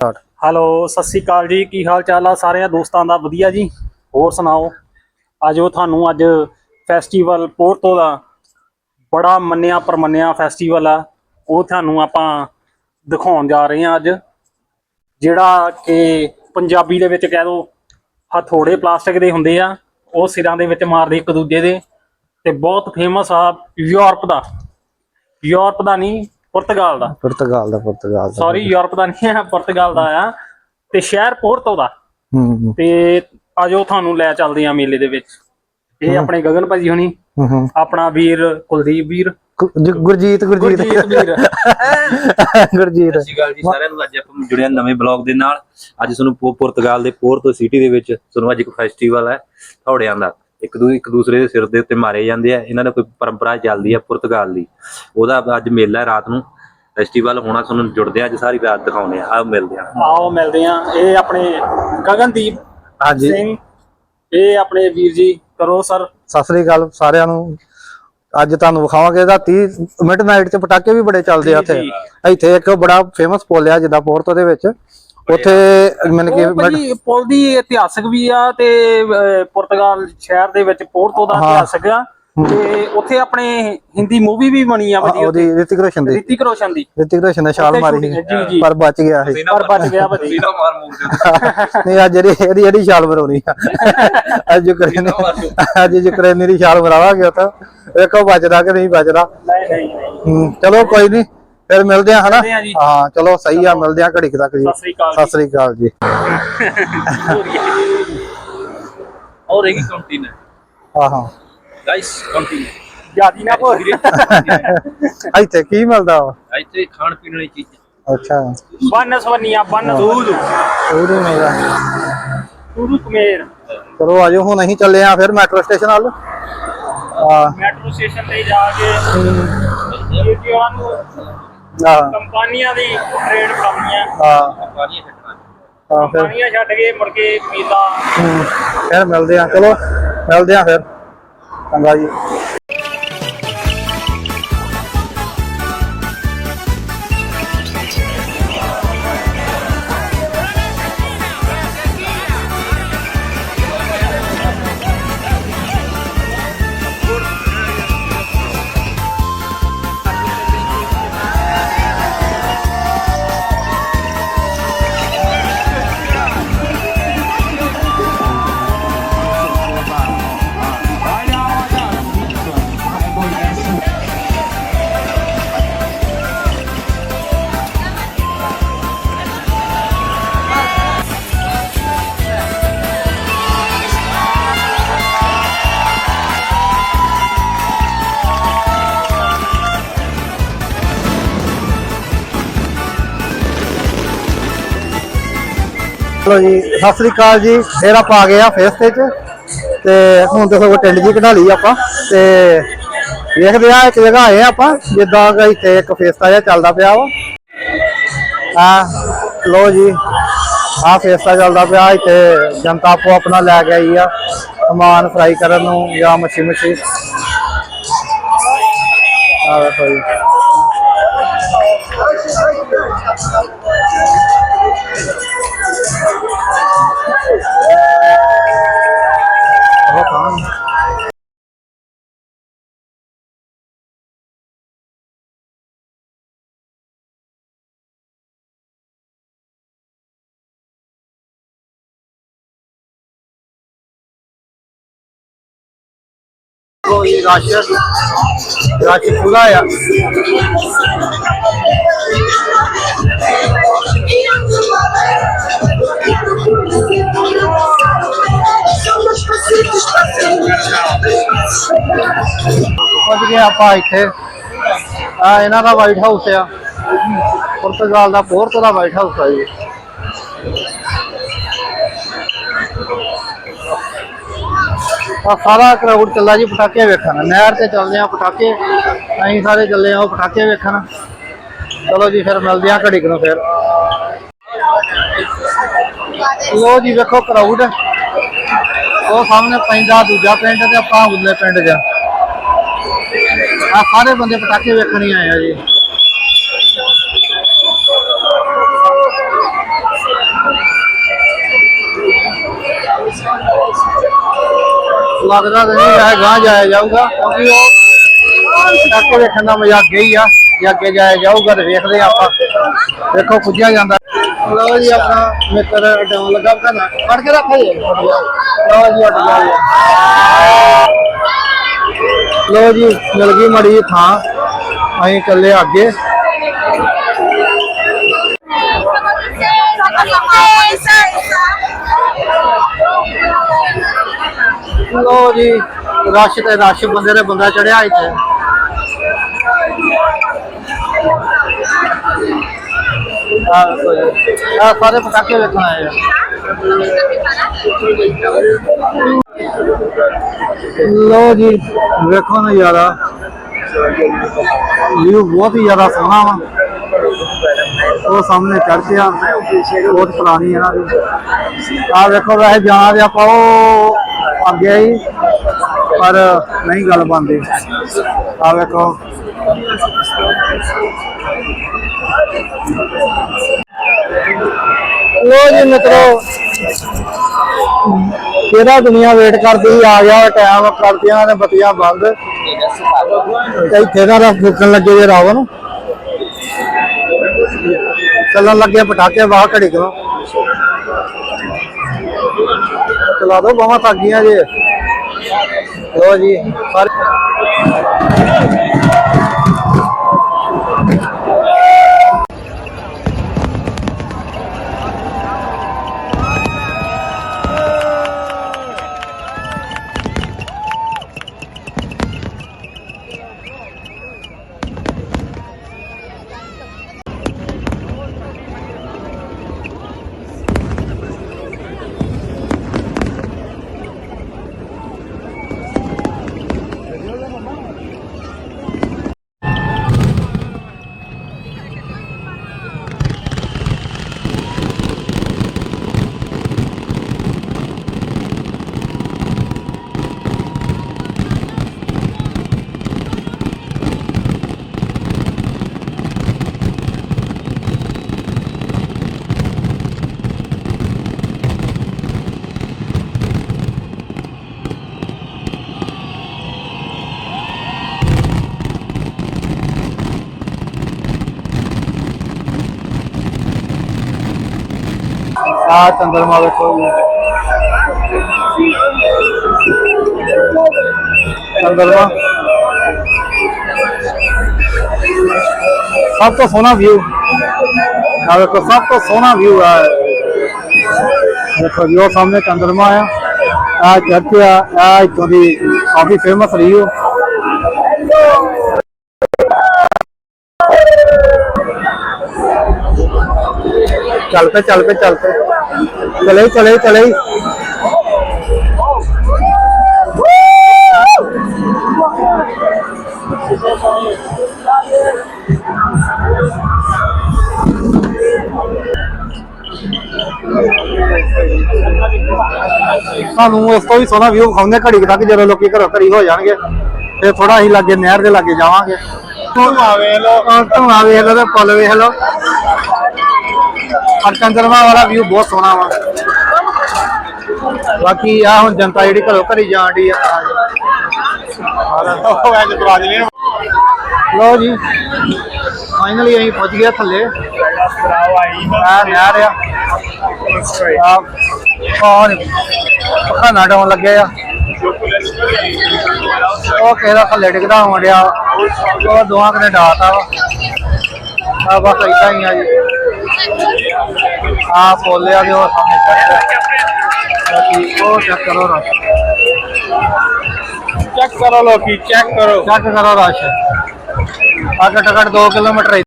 Start hello, Sat Sri ਅਕਾਲ ਜੀ। ਕੀ ਹਾਲ ਚਾਲ ਆ ਸਾਰਿਆਂ ਦੋਸਤਾਂ ਦਾ? ਵਧੀਆ ਜੀ। ਹੋਰ ਸੁਣਾਓ? ਆਜੋ ਤੁਹਾਨੂੰ ਅੱਜ ਫੈਸਟੀਵਲ ਪੋਰਟੋ ਦਾ ਬੜਾ ਮੰਨਿਆ ਪਰਮੰਨਿਆ ਫੈਸਟੀਵਲ ਆ। ਉਹ ਤੁਹਾਨੂੰ ਆਪਾਂ ਦਿਖਾਉਣ ਜਾ ਰਹੇ ਹਾਂ ਅੱਜ। ਜਿਹੜਾ ਕਿ ਪੰਜਾਬੀ ਦੇ ਵਿੱਚ ਕਹਿ ਦੋ ਹਥੋੜੇ ਪਲਾਸਟਿਕ ਦੇ ਹੁੰਦੇ ਆ, ਉਹ ਸਿਰਾਂ ਦੇ ਵਿੱਚ ਮਾਰਦੇ ਇੱਕ ਦੂਜੇ ਦੇ। ਤੇ ਬਹੁਤ ਫੇਮਸ ਆ ਯੂਰਪ ਦਾ। ਯੂਰਪ ਦਾ ਨਹੀਂ ਪੁਰਤਗਾਲ ਦਾ। ਪੁਰਤਗਾਲ ਦਾ ਪੁਰਤਗਾਲ ਦਾ। ਸੌਰੀ ਯੂਰਪ ਦਾ ਨਹੀਂ ਹੈ ਪੁਰਤਗਾਲ ਦਾ ਆ। ਤੇ ਸ਼ਹਿਰ ਪੋਰਟੋ ਦਾ। ਹੂੰ ਤੇ ਆਜੋ ਤੁਹਾਨੂੰ ਲੈ ਚੱਲਦੇ ਆ ਮੇਲੇ ਦੇ ਵਿੱਚ। ਇਹ ਆਪਣੇ ਗਗਨ ਭਾਜੀ ਹੁਣੀ ਹੂੰ ਹੂੰ। ਆਪਣਾ ਵੀਰ ਕੁਲਦੀਪ ਵੀਰ। ਗੁਰਜੀਤ ਗੁਰਜੀਤ। ਗੁਰਜੀਤ ਵੀਰ। ਗੁਰਜੀਤ। ਸਤਿ ਸ਼੍ਰੀ ਅਕਾਲ ਜੀ ਸਾਰਿਆਂ ਨੂੰ। ਅੱਜ ਆਪਾਂ ਜੁੜਿਆ ਨਵੇਂ ਬਲੌਗ ਦੇ ਨਾਲ। ਅੱਜ ਤੁਹਾਨੂੰ ਪੁਰਤਗਾਲ ਦੇ ਪੋਰਟੋ ਸਿਟੀ ਦੇ ਵਿੱਚ ਤੁਹਾਨੂੰ ਅੱਜ ਇੱਕ ਫੈਸਟੀਵਲ ਹੈ ਥੋੜਿਆਂ ਦਾ। ਇੱਕ ਦੂ ਇੱਕ ਦੂਸਰੇ ਦੇ ਸਿਰ ਦੇ ਉੱਤੇ ਮਾਰੇ ਜਾਂਦੇ ਆ। ਇਹਨਾਂ ਦਾ ਕੋਈ ਪਰੰਪਰਾ ਚੱਲਦੀ ਆ ਪੁਰਤਗਾਲ ਦੀ। ਉਹਦਾ ਅੱਜ ਮੇਲਾ ਹੈ ਰਾਤ ਨੂੰ। ਫੈਸਟੀਵਲ ਹੋਣਾ ਤੁਹਾਨੂੰ ਜੁੜਦੇ ਆ ਅੱਜ ਸਾਰੀ ਰਾਤ ਦਿਖਾਉਣੇ ਆ। ਆਓ ਮਿਲਦੇ ਆ। ਆਓ ਮਿਲਦੇ ਆ। ਇਹ ਆਪਣੇ ਗਗਨਦੀਪ ਹਾਂਜੀ। ਸਿੰਘ। ਇਹ ਆਪਣੇ ਵੀਰ ਜੀ ਕਰੋ ਸਰ। ਸਤਿ ਸ੍ਰੀ ਅਕਾਲ ਸਾਰਿਆਂ ਨੂੰ। ਅੱਜ ਤੁਹਾਨੂੰ ਵਿਖਾਵਾਂਗੇ ਇਹਦਾ 30 ਮਿਡਨਾਈਟ ਚ ਪਟਾਕੇ ਵੀ ਬੜੇ ਚੱਲਦੇ ਆ ਇੱਥੇ। ਇੱਥੇ ਇੱਕ ਬੜਾ ਫੇਮਸ ਪੁਲ ਆ ਜਿੱਦਾਂ ਪੋਰਟੋ ਦੇ ਵਿੱਚ। ਉੱਥੇ ਮੈਨੂੰ ਕਿ ਉਹ ਭਾਜੀ ਪੁਲ ਦੀ ਇਤਿਹਾਸਕ ਵੀ ਆ ਤੇ ਅਹ, ਪੁਰਤਗਾਲ ਸ਼ਹਿਰ ਦੇ ਵਿੱਚ ਪੋਰਟੋ ਦਾ। ਇਤਿਹਾਸਕ ਆ। ਤੇ ਉੱਥੇ ਆਪਣੇ ਹਿੰਦੀ ਮੂਵੀ ਵੀ ਬਣੀ ਆ ਭਾਜੀ ਉਹਦੀ ਰਿਤਿਕ ਰੋਸ਼ਨ ਦੀ। ਰਿਤਿਕ ਰੋਸ਼ਨ ਦੀ। ਰਿਤਿਕ ਰੋਸ਼ਨ ਨੇ ਛਾਲ ਮਾਰੀ। ਸੀ ਜੀ, ਜੀ। ਪਰ ਬਚ ਗਿਆ ਸੀ ਪਰ ਬਚ ਗਿਆ ਭਾਜੀ। ਮਾਰ ਮੂੰਹ ਨਹੀਂ ਅੱਜ ਜਿਹੜੀ ਇਹਦੀ ਇਹਦੀ ਛਾਲ ਮਰਾਉਣੀ ਆ। ਅੱਜ ਯੂਕਰੇਨ ਅੱਜ ਯੂਕਰੇਨ ਦੀ ਛਾਲ ਮਰਾਵਾਂਗੇ ਉਹ ਤਾਂ। ਵੇਖੋ ਬਚਦਾ ਕਿ ਨਹੀਂ ਬਚਦਾ। ਨਹੀਂ ਨਹੀਂ ਚਲੋ ਕੋਈ ਨਹੀਂ। ਫਿਰ ਮਿਲਦੇ ਆ ਹਨਾ। ਹਾਂ ਚਲੋ ਸਹੀ ਆ ਮਿਲਦੇ ਆ ਘੜੀ ਤੱਕ ਜੀ। ਸਤਿ ਸ੍ਰੀ ਅਕਾਲ ਜੀ। ਔਰ ਇੱਕ ਕੰਟੀਨ ਹੈ ਹਾਂ ਹਾਂ। ਗਾਇਸ ਕੰਟੀਨ ਜਿਆਦੀ ਨਾ ਭੋਲ। ਇੱਥੇ ਕੀ ਮਿਲਦਾ ਵਾ? ਇੱਥੇ ਖਾਣ ਪੀਣ ਵਾਲੀ ਚੀਜ਼ਾਂ। ਅੱਛਾ। ਬੰਨ ਸਵੰਨੀਆਂ ਬੰਨ ਦੂਧ। ਉਹ ਨਹੀਂ ਮਿਲਦਾ ਦੂਧ ਕਮੇਰ ਚਲੋ ਆਜੋ ਹੁਣ ਅਸੀਂ ਚੱਲੇ ਆ ਫਿਰ ਮੈਟਰੋ ਸਟੇਸ਼ਨ ਵੱਲ। ਮੈਟਰੋ ਸਟੇਸ਼ਨ ਤੇ ਜਾ ਕੇ ਇਹ ਨੂੰ ਆ ਕੰਪਨੀਆਂ ਦੀ ਆ। ਪਾਣੀਆਂ ਛੱਡਣਾ ਆ ਫਿਰ। ਕੰਪਨੀਆਂ ਛੱਡ ਕੇ ਮੁੜ ਕੇ ਮੇਲਾ ਹੂੰ, ਫਿਰ ਮਿਲਦੇ ਆ। ਚਲੋ ਮਿਲਦੇ ਆ ਫਿਰ। ਚੰਗਾ ਜੀ। ਚਲੋ ਜੀ, ਸਤਿ ਸ੍ਰੀ ਅਕਾਲ ਜੀ, ਫੇਰ ਆਪਾਂ ਆ ਗਏ ਆ ਫੇਸ ਤੇ ਚ। ਤੇ ਹੁਣ ਦੇਖੋ ਟਿੰਡ ਜੀ ਕਢਾ ਲਈ ਆਪਾਂ, ਤੇ ਵੇਖਦੇ ਆ ਇੱਕ ਜਗ੍ਹਾ ਆਏ ਆ ਆਪਾਂ, ਜਿੱਦਾਂ ਕਿ ਇੱਥੇ ਇੱਕ ਫੇਸਤਾ ਜਿਹਾ ਚੱਲਦਾ ਪਿਆ ਵਾ। ਆ ਲੋ ਜੀ, ਆ ਫੇਸਤਾ ਚੱਲਦਾ ਪਿਆ, ਇੱਥੇ ਜਨਤਾ ਆਪੋ ਆਪਣਾ ਲੈ ਕੇ ਆਈ ਆ, ਸਮਾਨ ਫਰਾਈ ਕਰਨ ਨੂੰ ਜਾਂ ਮੱਛੀ ਮੱਛੀ। ਆ ਵੇਖੋ ਜੀ। ਕੋਈ ਰਸ਼ ਰਸ਼ ਪੂਰਾ ਆ। ਪਹੁੰਚ ਗਏ ਆਪਾਂ ਇੱਥੇ। ਆ, ਇਹਨਾਂ ਦਾ ਵਾਈਟ ਹਾਊਸ ਆ। ਪੁਰਤਗਾਲ ਦਾ ਪੋਰਟੋ ਦਾ ਵਾਈਟ ਹਾਊਸ ਆ ਜੀ। ਆ ਸਾਰਾ ਕਰਾਊਡ ਚੱਲਾ ਜੀ, ਪਟਾਕੇ ਵੇਖਣ। ਨਹਿਰ ਤੇ ਚੱਲਦੇ ਆ ਪਟਾਕੇ, ਅਸੀਂ ਸਾਰੇ ਚੱਲੇ ਆ, ਉਹ ਪਟਾਕੇ ਵੇਖਣ। ਚਲੋ ਜੀ, ਫਿਰ ਮਿਲਦੇ ਆ ਘੜੀ ਕੁ ਨੂੰ ਫਿਰ। ਲੋ ਜੀ, ਵੇਖੋ ਕਰਾਊਡ ਉਹ ਸਾਹਮਣੇ ਪੈਂਦਾ ਦੂਜਾ ਪਿੰਡ ਤੇ ਆਪਾਂ ਉਰਲੇ ਪਿੰਡ ਜਾ। ਆ ਸਾਰੇ ਬੰਦੇ ਪਟਾਕੇ ਵੇਖਣ ਹੀ ਆਏ ਆ ਜੀ। ਲੱਗਦਾ ਤਾਂ ਨਹੀਂ ਹੈ ਗਾਂ ਜਾਇਆ ਜਾਊਗਾ ਕਿਉਂਕਿ ਉਹ ਕਰਕੇ ਵੇਖਣ ਦਾ ਮਜ਼ਾ ਅੱਗੇ ਹੀ ਆ ਜੇ ਅੱਗੇ ਜਾਇਆ ਜਾਊਗਾ ਤੇ ਵੇਖਦੇ ਆ ਆਪਾਂ ਦੇਖੋ ਪੁੱਜਿਆ ਜਾਂਦਾ ਲਓ ਜੀ ਆਪਣਾ ਮਿੱਤਰ ਡਾਉਨ ਲੱਗਾ ਕਹਿੰਦਾ ਫੜ ਕੇ ਰੱਖੋ ਜੀ ਲਓ ਜੀ ਹਟ ਗਿਆ ਜੀ ਲਓ ਜੀ ਮਿਲ ਗਈ ਮੜੀ ਜਿਹੀ ਥਾਂ ਅਸੀਂ ਚੱਲੇ ਅੱਗੇ ਲੋ ਜੀ, ਰਸ਼ ਤੇ ਰਸ਼, ਬੰਦੇ ਦੇ ਬੰਦਾ ਚੜਿਆ ਇੱਥੇ। ਆ ਆ ਸਾਰੇ ਪਟਾਕੇ ਵੇਖਣ ਆਏ ਆ। ਲੋ ਜੀ, ਵੇਖੋ ਨਾ ਨਜ਼ਾਰਾ। ਵਿਊ ਬਹੁਤ ਹੀ ਜ਼ਿਆਦਾ ਸੋਹਣਾ ਵਾ। ਉਹ ਸਾਹਮਣੇ ਚੜ੍ਹ ਆ ਬਹੁਤ ਪੁਰਾਣੀ ਹੈ ਨਾ। ਆ ਵੇਖੋ, ਵੈਸੇ ਜਾਣਾ ਤੇ ਆਪਾਂ ਉਹ ਅੱਗੇ ਹੀ ਪਰ ਨਹੀਂ ਗੱਲ ਬਣਦੀ। ਆ ਵੇਖੋ। ਲੋ ਜੀ ਮਿੱਤਰੋ ਕਿਹੜਾ ਦੁਨੀਆ ਵੇਟ ਕਰਦੀ, ਆ ਗਿਆ ਟਾਈਮ ਕਰਦੀਆਂ ਨੇ ਬੱਤੀਆਂ ਬੰਦ। ਤੇ ਇੱਥੇ ਦਾ ਰਸ ਫੁੱਕਣ ਲੱਗੇ ਜੇ ਰਾਵਣ। ਚੱਲਣ ਲੱਗੇ ਪਟਾਕੇ ਬਾਹਰ ਘੜੀ ਕਰੋ ਚਲਾ ਦੋ ਬਾਹਾਂ ਥੱਕ ਗਈਆਂ ਜੇ। ਲੋ ਜੀ ਸਾਰੇ ਆ ਚੰਦਰਮਾ ਵੇਖੋ ਜੀ ਚੰਦਰਮਾ ਸਭ ਤੋਂ ਸੋਹਣਾ ਵਿਊ ਆ ਵੇਖੋ ਸਭ ਤੋਂ ਸੋਹਣਾ ਵਿਊ ਆ। ਦੇਖੋ ਜੀ, ਉਹ ਸਾਹਮਣੇ ਚੰਦਰਮਾ ਆ। ਆ ਚਰਚ ਆ ਆ ਇੱਥੋਂ ਦੀ ਕਾਫੀ ਫੇਮਸ ਰਹੀ ਉਹ। ਚੱਲ ਪੇ ਚੱਲ ਪੇ ਚੱਲ ਪੇ ਚਲੇ ਚਲੇ ਚਲੇ। ਸਾਨੂੰ ਇਸ ਤੋਂ ਵੀ ਸੋਹਣਾ ਵਿਊ ਖਾਉਂਦੇ ਘੜੀ ਕੁ ਤੱਕ ਜਦੋਂ ਲੋਕੀ ਘਰੋਂ ਘਰੀ ਹੋ ਜਾਣਗੇ ਫਿਰ ਥੋੜਾ ਅਸੀਂ ਲਾਗੇ ਨਹਿਰ ਦੇ ਲਾਗੇ ਜਾਵਾਂਗੇ। ਧੂਆ ਵੇਖ ਲਓ। ਧੂਆ ਵੇਖ ਲਓ ਤੇ ਪੁੱਲ ਵੇਖ ਲਓ। ਪਰ ਚੰਦਰਮਾ ਵਾਲਾ ਵਿਊ ਬਹੁਤ ਸੋਹਣਾ ਵਾ। ਬਾਕੀ ਆ ਹੁਣ ਜਨਤਾ ਜਿਹੜੀ ਘਰੋਂ ਘਰੀ ਜਾਣ ਦੀ ਆ। ਲੋ ਜੀ ਫਾਈਨਲੀ ਅਸੀਂ ਪਹੁੰਚ ਗਏ ਥੱਲੇ। ਆ ਨਹਿਰ ਆ। ਆ ਕੌਣ ਪਖਾਨਾ ਡਾਉਣ ਲੱਗਿਆ ਆ। ਉਹ ਕਿਹਦਾ ਥੱਲੇ ਡਿੱਗਦਾ ਹੋਣ ਡਿਆ ਉਹ ਦੋਹਾਂ ਕਨੇ ਡਾਤਾ ਵਾ। ਆ ਬਸ ਇਦਾਂ ਹੀ ਆ ਜੀ। ਆ ਪੋਲਿਆ ਦੇ ਉਹ ਸਾਹਮਣੇ ਚੱਕ ਉਹ ਚੈੱਕ ਕਰੋ ਰਸ਼। ਚੈੱਕ ਕਰੋ ਲੋਕੀ ਚੈੱਕ ਕਰੋ। ਚੈੱਕ ਕਰੋ ਰਸ਼। ਆ ਘੱਟੋ ਘੱਟ 2 ਕਿਲੋਮੀਟਰ